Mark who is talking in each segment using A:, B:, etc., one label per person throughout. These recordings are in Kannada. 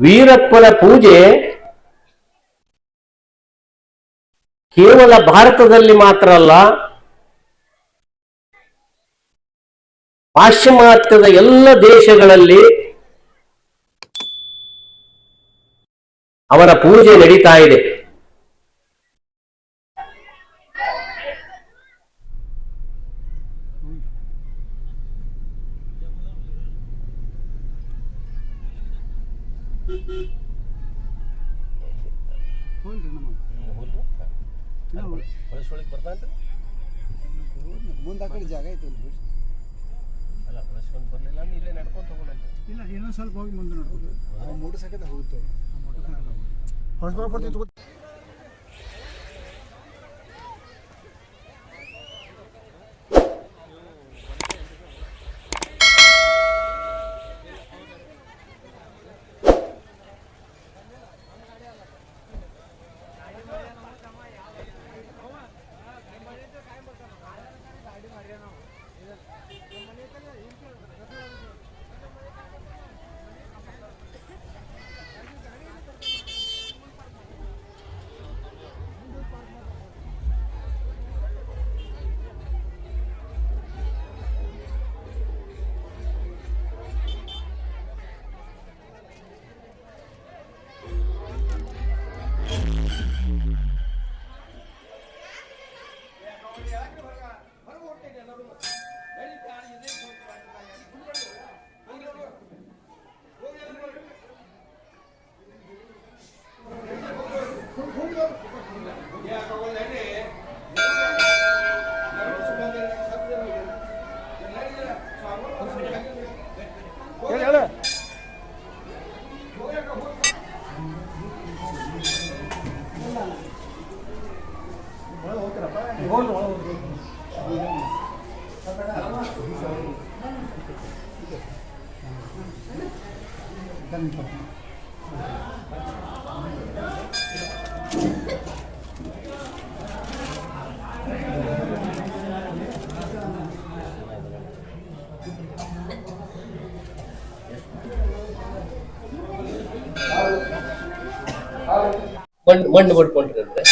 A: ವೀರಪ್ಪನ ಪೂಜೆ ಕೇವಲ ಭಾರತದಲ್ಲಿ ಮಾತ್ರ ಅಲ್ಲ ಪಾಶ್ಚಿಮಾತ್ಯದ ಎಲ್ಲ ದೇಶಗಳಲ್ಲಿ ಅವರ ಪೂಜೆ ನಡೀತಾ ಇದೆ
B: ಮುಂದೆ ಆ ಕಡೆ ಜಾಗ ಐತೆ ನಡ್ಕೊಂಡು ಬಿಡ್ರಿ. ಇಲ್ಲ ಇನ್ನೊಂದು ಸ್ವಲ್ಪ ಹೋಗಿ ಮುಂದೆ ನೋಡ್ಬೋದು ಮೋಟರ್ ಸೈಕಲ್ ಹೋಗುತ್ತೆ.
A: ಮಣ್ಣು ಮಣ್ಣು ಬಡ್ಕೊಂಡ್ರಿ ಅಂದ್ರೆ?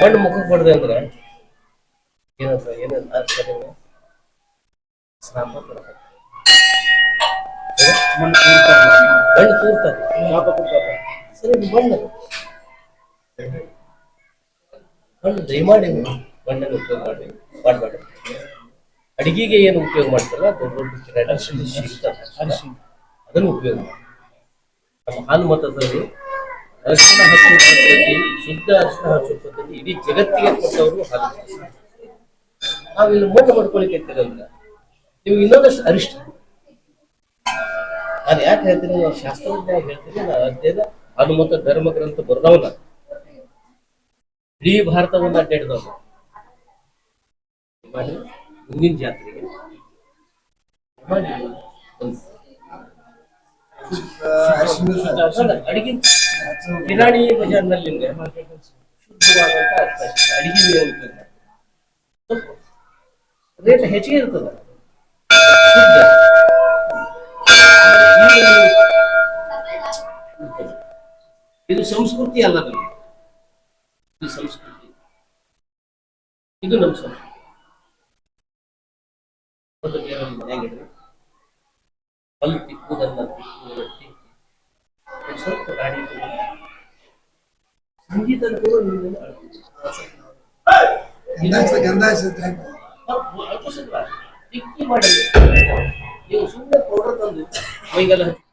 A: ಮಣ್ಣು ಮುಖಕ್ಕೆ ಬಡ್ದೆ ಅಂದ್ರೆ ಏನಂತ ಏನೇನು ಅರ್ಥ ಸ್ನಾನ. ಮಣ್ಣು ತೂರ್ತಾರೆ ಸರಿ ಇದು ಮಣ್ಣು. ಮಣ್ಣು ದಯಮಾಡಿ ಮಣ್ಣನ್ನು ಉಪಯೋಗ ಮಾಡಿ ಮಾಡಬೇಡಿ ಅಡಿಗೆಗೆ ಏನು ಉಪಯೋಗ ಮಾಡ್ತಾರಲ್ಲ ದೊಡ್ಡ ದೊಡ್ಡ. ಅದನ್ನು ಉಪಯೋಗ ಮಾಡಿ ನಮ್ಮ ಹಾಲು ಮತದಲ್ಲಿ ಅರಿಶಿನ ಹಚ್ಚುವ ಪದ್ಧತಿ ಶುದ್ಧ ಅರಿಶಿನ ಹಚ್ಚುವ ಪದ್ಧತಿ ಇಡೀ ಜಗತ್ತಿಗೆ ಕೊಟ್ಟವರು ಹಾಲು ನಾವಿಲ್ಲಿ ನಾವು ಇಲ್ಲಿ ಮೋಸ ಮಾಡ್ಕೊಳಿಕ್ಕೆ ಅಂದ್ರೆ ನೀವು ಇನ್ನೊಂದಷ್ಟು ಅರಿಷ್ಟ. ನಾನು ಯಾಕೆ ಹೇಳ್ತೀನಿ? ನಾವು ಶಾಸ್ತ್ರಜ್ಞ ಹೇಳ್ತೀನಿ. ನಾನು ಅಧ್ಯಯನ ಹನುಮಂತ ಧರ್ಮ ಗ್ರಂಥ ಬರ್ದವನ. ಇಡೀ ಭಾರತವನ್ನ ಅಡ್ಡಾಡಿದವನು. ಮುಂದಿನ ಜಾತ್ರೆಗೆ ಅಡಿಗೆ. ಕಿರಾಣಿ ಬಜಾರ್ನಲ್ಲಿ ಶುದ್ಧವಾದಂತ ಅವಕಾಶ ಅಡಿಗೆ. ಸ್ವಲ್ಪ ರೇಟ್ ಹೆಚ್ಚಿಗೆ ಇರ್ತದ. ಇದು ಸಂಸ್ಕೃತಿ ಅಲ್ಲ ಇದು ಸಂಸ್ಕೃತಿ. ಇದು ನಮ್ಮ ಸಂಸ್ಕೃತಿ. ಒಂದು ಬೇರೆ ಒಂದು ಮನೆಯಾಗಿಡ್ರಿ ಅಲ್ಲಿ ತಿಕ್ಕುವುದನ್ನ ತಿಕ್ಕುವುದನ್ನ ತಿಕ್ಕಿ ಒಂದ್ ಸ್ವಲ್ಪ ಗಾಡಿ ಸಂಗೀತ ಕೂಡ ನಿಮ್ಮನ್ನ ಅಳ್ತೀವಿ.
B: ಗಂಧ ಗಂಧ ಹಚ್ಚಿದ್ರೆ
A: ಅಳ್ಕಿಸಿಲ್ಲ. ತಿಕ್ಕಿ ಮಾಡಿ ನೀವು ಸುಮ್ಮನೆ ಪೌಡರ್ ತಂದು ಮೈಗೆಲ್ಲ ಹಚ್ಚಿ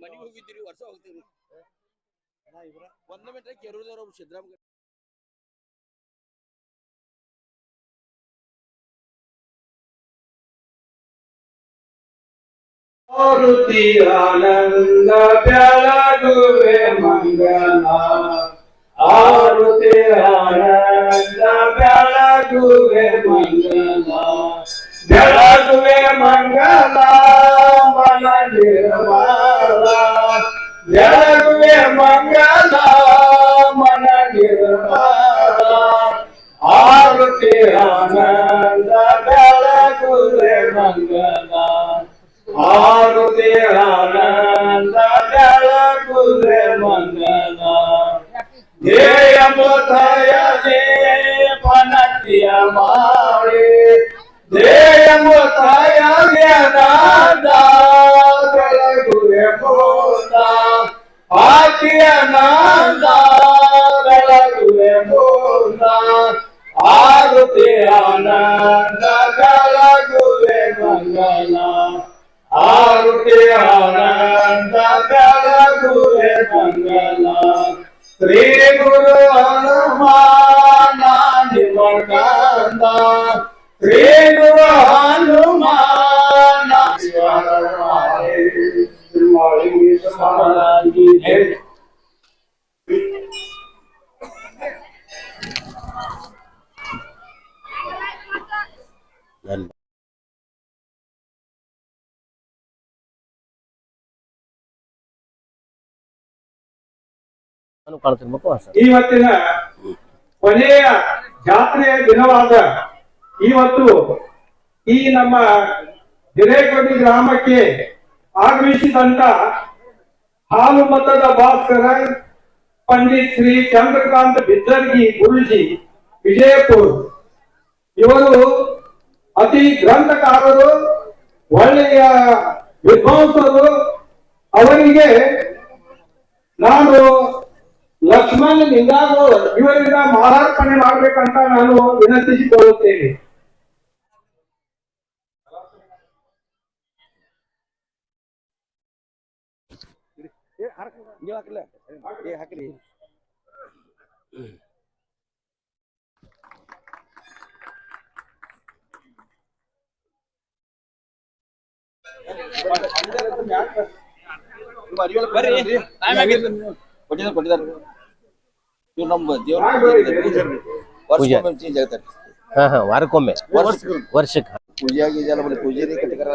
C: ಮನೆಗೆ ಹೋಗಿದ್ದೀರಿ ವರ್ಷ ಹೋಗ್ತೀರಿ ಒಂದ್ ಮಿನಿಟ್ ಕೆರೂರದವ್ರು ಒಬ್ರು ಸಿದ್ದರಾಮ
D: ಮಾರುತಿ ಆನಂದ ಬೆಳಗುವೆ ಮಂಗನ ಆರುತಿ ಆನಂದ ಬೆಳಗುವೆ ಮಂಗನ ಬೆಳಗುವೆ ಮಂಗಲ ಮನ ನಿರ್ಮಲ ಆರುತಿ ಆನಂದ ಬೆಳಗುವೆ ಮಂಗಲ. ಆರುತಿ ಆನಂದ ಬೆಳಗುವೆ ಮಂಗನ ಧ್ಯೇಯ ಮುತಯನೇ ಪನತಿಯ ಮಾಡಿ. ಆರುತಿ ಆನಂದ ಬೆಳಗುವೆ ಮಂಗಲ ಶ್ರೀ ಗುರು ಹನುಮಾನ
A: ಹಾಂ ಸರ್.
D: ಇವತ್ತಿನ ಕೊನೆಯ ಜಾತ್ರೆಯ ದಿನವಾದ ಇವತ್ತು ಈ ನಮ್ಮ ಹಿರೇಕೊಡಿ ಗ್ರಾಮಕ್ಕೆ ಆಗಮಿಸಿದಂತ ಹಾಲು ಮತದ ಭಾಸ್ಕರ, ಪಂಡಿತ್ ಶ್ರೀ ಚಂದ್ರಕಾಂತ ಬಿದ್ದರ್ಗಿ ಗುರುಜಿ, ವಿಜಯಪುರ. ಇವರು ಅತಿ ಗ್ರಂಥಕಾರರು, ಒಳ್ಳೆಯ ವಿದ್ವಾಂಸರು. ಅವರಿಗೆ ನಾನು ಲಕ್ಷ್ಮಣ್ ನಿಂದಾಗೋ ಇವರಿಂದ ಮಾರಾರ್ಪಣೆ ಮಾಡ್ಬೇಕಂತ ನಾನು ವಿನಂತಿಸಿಕೊಳ್ಳುತ್ತೇನೆ.
C: ನೀವ್ ಹಾಕಿಲ್ಲ ಏ ಟೈಮ್ ಬರ್ರಿ ಕೊಟ್ಟಿದ್ದಾರೆ ಕೊಟ್ಟಿದ್ದಾರೆ. ಇವ್ರು ನಮ್ಮ ದೇವ್ರ ವರ್ಷ ಚೇಂಜ್ ಆಗ್ತಾರೆ
A: ಹಾ ಹಾ ವಾರಕ್ಕೊಮ್ಮೆ.
C: ವರ್ಷ
A: ವರ್ಷಕ್ಕೆ.
C: ಪೂಜೆ ಆಗಿದೆಯಲ್ಲ ಬರೀ ಪೂಜೆ ಕಟ್ಟಿಗಾರ.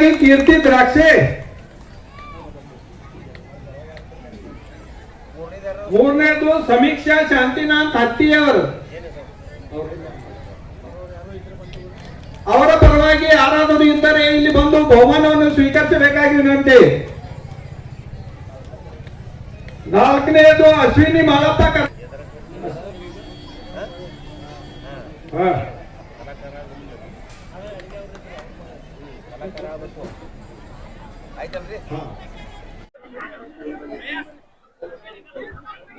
D: ಎರಡನೇದಾಗಿ ಕೀರ್ತಿ ದ್ರಾಕ್ಷೆ. ಮೂರನೇದು ಸಮೀಕ್ಷಾ ಶಾಂತಿನಾಥ್ ಹತ್ತಿಯವರು ಅವರ ಪರವಾಗಿ ಯಾರಾದರೂ ಇದ್ದರೆ ಇಲ್ಲಿ ಬಂದು ಬಹುಮಾನವನ್ನು ಸ್ವೀಕರಿಸಬೇಕಾಗಿ ವಿನಂತಿ ನಾಲ್ಕನೇದು ಅಶ್ವಿನಿ ಮಾಳಪ್ಪ ಕ- ಹಾ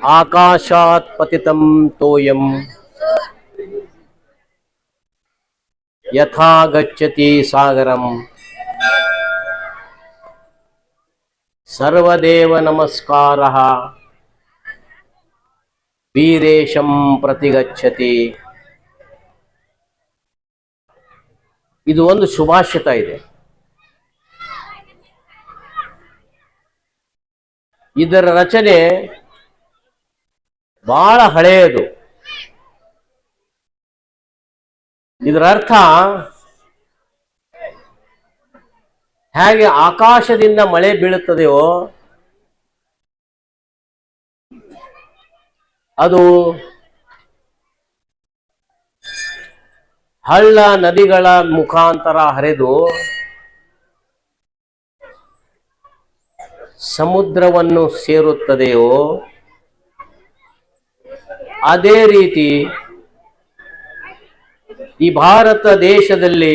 A: ಆಕಾಶಾತ್ ಪತಿತಂ ತೋಯಂ. ಯಥಾ ಗಚ್ಚತಿ ಸಾಗರಂ. ಸರ್ವದೇವ ನಮಸ್ಕಾರ. ವೀರೇಶಂ ಪ್ರತಿಗಚ್ಚತಿ. ಇದು ಒಂದು ಸುಭಾಷಿತ ಇದೆ. ಇದರ ರಚನೆ ಬಹಳ ಹಳೆಯದು. ಇದರ ಅರ್ಥ ಹೇಗೆ ಆಕಾಶದಿಂದ ಮಳೆ ಬೀಳುತ್ತದೆಯೋ ಅದು ಹಳ್ಳ ನದಿಗಳ ಮುಖಾಂತರ ಹರಿದು ಸಮುದ್ರವನ್ನು ಸೇರುತ್ತದೆಯೋ, ಅದೇ ರೀತಿ ಈ ಭಾರತ ದೇಶದಲ್ಲಿ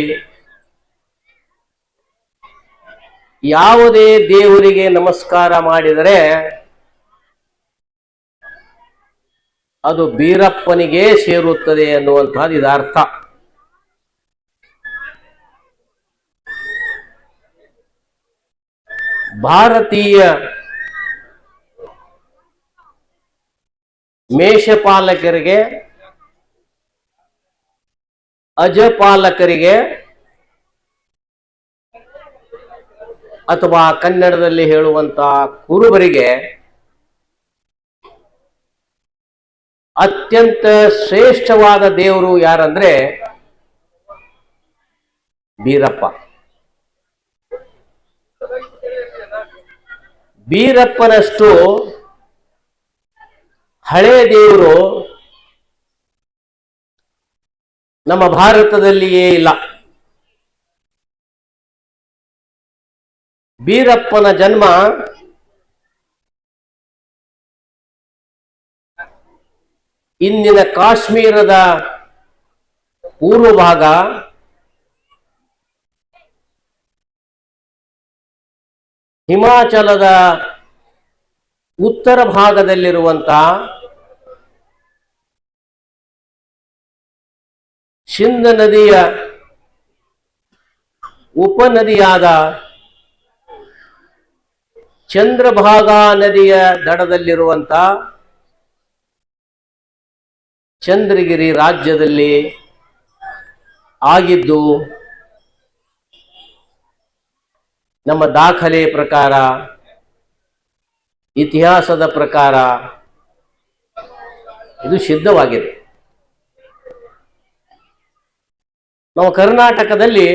A: ಯಾವುದೇ ದೇವರಿಗೆ ನಮಸ್ಕಾರ ಮಾಡಿದರೆ ಅದು ಬೀರಪ್ಪನಿಗೆ ಸೇರುತ್ತದೆ ಅನ್ನುವಂತಹದ್ದು ಇದರ ಭಾರತೀಯ ಮೇಷಪಾಲಕರಿಗೆ ಅಜಪಾಲಕರಿಗೆ ಅಥವಾ ಕನ್ನಡದಲ್ಲಿ ಹೇಳುವಂತ ಕುರುಬರಿಗೆ ಅತ್ಯಂತ ಶ್ರೇಷ್ಠವಾದ ದೇವರು ಯಾರಂದ್ರೆ ಬೀರಪ್ಪ. ಬೀರಪ್ಪನಷ್ಟು ಹಳೆ ದೇವರು ನಮ್ಮ ಭಾರತದಲ್ಲಿಯೇ ಇಲ್ಲ. ಬೀರಪ್ಪನ ಜನ್ಮ ಇಂದಿನ ಕಾಶ್ಮೀರದ ಪೂರ್ವ ಭಾಗ ಹಿಮಾಚಲದ ಉತ್ತರ ಭಾಗದಲ್ಲಿರುವಂತಹ ಸಿಂಧ ನದಿಯ ಉಪನದಿಯಾದ ಚಂದ್ರಭಾಗಾ ನದಿಯ ದಡದಲ್ಲಿರುವಂತ ಚಂದ್ರಗಿರಿ ರಾಜ್ಯದಲ್ಲಿ ಆಗಿದ್ದು ನಮ್ಮ ದಾಖಲೆ ಪ್ರಕಾರ ಇತಿಹಾಸದ ಪ್ರಕಾರ ಇದು ಸಿದ್ಧವಾಗಿದೆ. ನಮ್ಮ ಕರ್ನಾಟಕದಲ್ಲಿ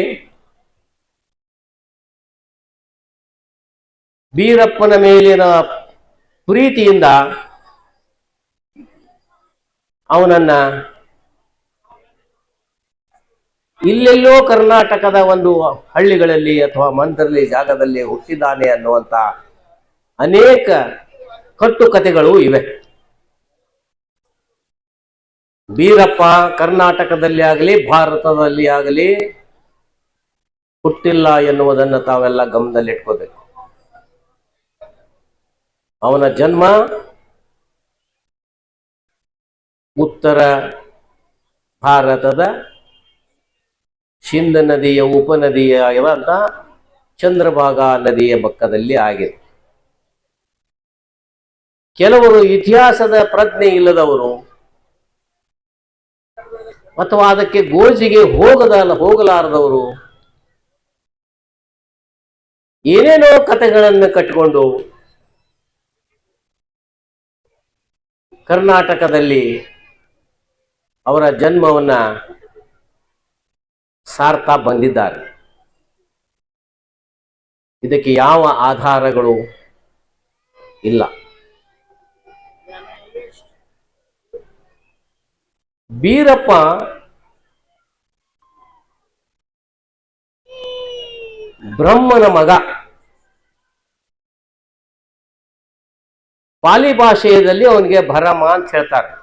A: ಬೀರಪ್ಪನ ಮೇಲಿನ ಪ್ರೀತಿಯಿಂದ ಅವನನ್ನ ಇಲ್ಲೆಲ್ಲೋ ಕರ್ನಾಟಕದ ಒಂದು ಹಳ್ಳಿಗಳಲ್ಲಿ ಅಥವಾ ಮಂತ್ರಲಿ ಜಾಗದಲ್ಲಿ ಹುಟ್ಟಿದ್ದಾನೆ ಅನ್ನುವಂತ ಅನೇಕ ಕಟ್ಟುಕತೆಗಳು ಇವೆ. ಬೀರಪ್ಪ ಕರ್ನಾಟಕದಲ್ಲಿ ಆಗಲಿ, ಭಾರತದಲ್ಲಿ ಆಗಲಿ ಹುಟ್ಟಿಲ್ಲ ಎನ್ನುವುದನ್ನು ತಾವೆಲ್ಲ ಗಮನದಲ್ಲಿಟ್ಕೋಬೇಕು. ಅವನ ಜನ್ಮ ಉತ್ತರ ಭಾರತದ ಶಿಂದ್ ನದಿಯ ಉಪನದಿಯ ಇವಂತ ಚಂದ್ರಭಾಗಾ ನದಿಯ ಪಕ್ಕದಲ್ಲಿ ಆಗಿದೆ. ಕೆಲವರು ಇತಿಹಾಸದ ಪ್ರಜ್ಞೆ ಇಲ್ಲದವರು ಅಥವಾ ಅದಕ್ಕೆ ಗೋಜಿಗೆ ಹೋಗದ ಹೋಗಲಾರದವರು ಏನೇನೋ ಕಥೆಗಳನ್ನು ಕಟ್ಟಿಕೊಂಡು ಕರ್ನಾಟಕದಲ್ಲಿ ಅವರ ಜನ್ಮವನ್ನ ಸಾರ್ತಾ ಬಂದಿದ್ದಾರೆ. ಇದಕ್ಕೆ ಯಾವ ಆಧಾರಗಳು ಇಲ್ಲ. ಬೀರಪ್ಪ ಬ್ರಹ್ಮನ ಮಗ. ಪಾಲಿ ಭಾಷೆಯಲ್ಲಿ ಅವನಿಗೆ ಭರಮ ಅಂತ ಹೇಳ್ತಾರೆ.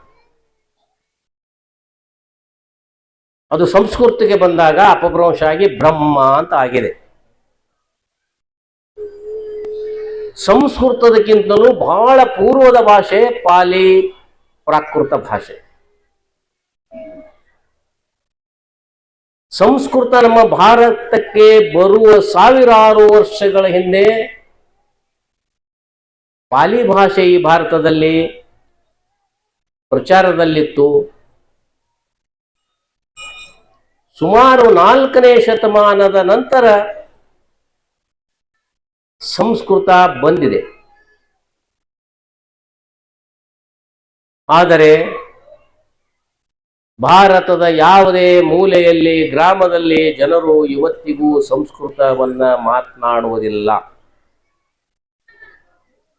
A: ಅದು ಸಂಸ್ಕೃತಿಗೆ ಬಂದಾಗ ಅಪಭ್ರಂಶ ಆಗಿ ಬ್ರಹ್ಮ ಅಂತ ಆಗಿದೆ. ಸಂಸ್ಕೃತದಕ್ಕಿಂತಲೂ ಬಹಳ ಪೂರ್ವದ ಭಾಷೆ ಪಾಲಿ ಪ್ರಾಕೃತ ಭಾಷೆ. ಸಂಸ್ಕೃತ ನಮ್ಮ ಭಾರತಕ್ಕೆ ಬರುವ ಸಾವಿರಾರು ವರ್ಷಗಳ ಹಿಂದೆ ಪಾಲಿ ಭಾಷೆ ಈ ಭಾರತದಲ್ಲಿ ಪ್ರಚಾರದಲ್ಲಿತ್ತು. ಸುಮಾರು ನಾಲ್ಕನೇ ಶತಮಾನದ ನಂತರ ಸಂಸ್ಕೃತ ಬಂದಿದೆ. ಆದರೆ ಭಾರತದ ಯಾವುದೇ ಮೂಲೆಯಲ್ಲಿ, ಗ್ರಾಮದಲ್ಲಿ ಜನರು ಇವತ್ತಿಗೂ ಸಂಸ್ಕೃತವನ್ನ ಮಾತನಾಡುವುದಿಲ್ಲ.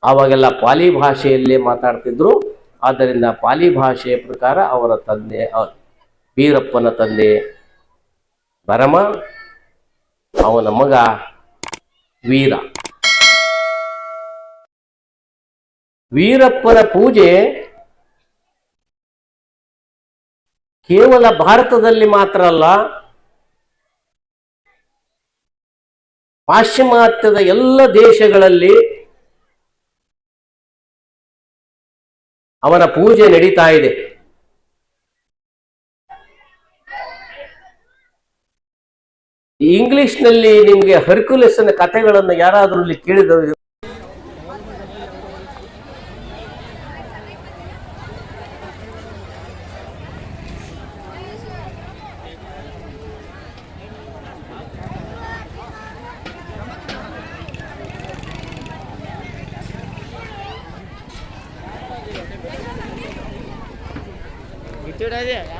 A: ಆವಾಗೆಲ್ಲ ಪಾಲಿ ಭಾಷೆಯಲ್ಲೇ ಮಾತಾಡ್ತಿದ್ರು. ಆದ್ದರಿಂದ ಪಾಲಿ ಭಾಷೆಯ ಪ್ರಕಾರ ಅವರ ತಂದೆ ವೀರಪ್ಪನ ತಂದೆ ಪರಮ, ಅವನ ಮಗ ವೀರ. ವೀರಪ್ಪನ ಪೂಜೆ ಕೇವಲ ಭಾರತದಲ್ಲಿ ಮಾತ್ರ ಅಲ್ಲ, ಪಾಶ್ಚಿಮಾತ್ಯದ ಎಲ್ಲ ದೇಶಗಳಲ್ಲಿ ಅವನ ಪೂಜೆ ನಡೀತಾ ಇದೆ. ಇಂಗ್ಲಿಷ್ನಲ್ಲಿ ನಿಮಗೆ ಹರ್ಕ್ಯುಲೆಸ್ನ ಕಥೆಗಳನ್ನು ಯಾರಾದರೂ
E: ಇಟ್ಟಿಡೋದೇ ಮಂದಿ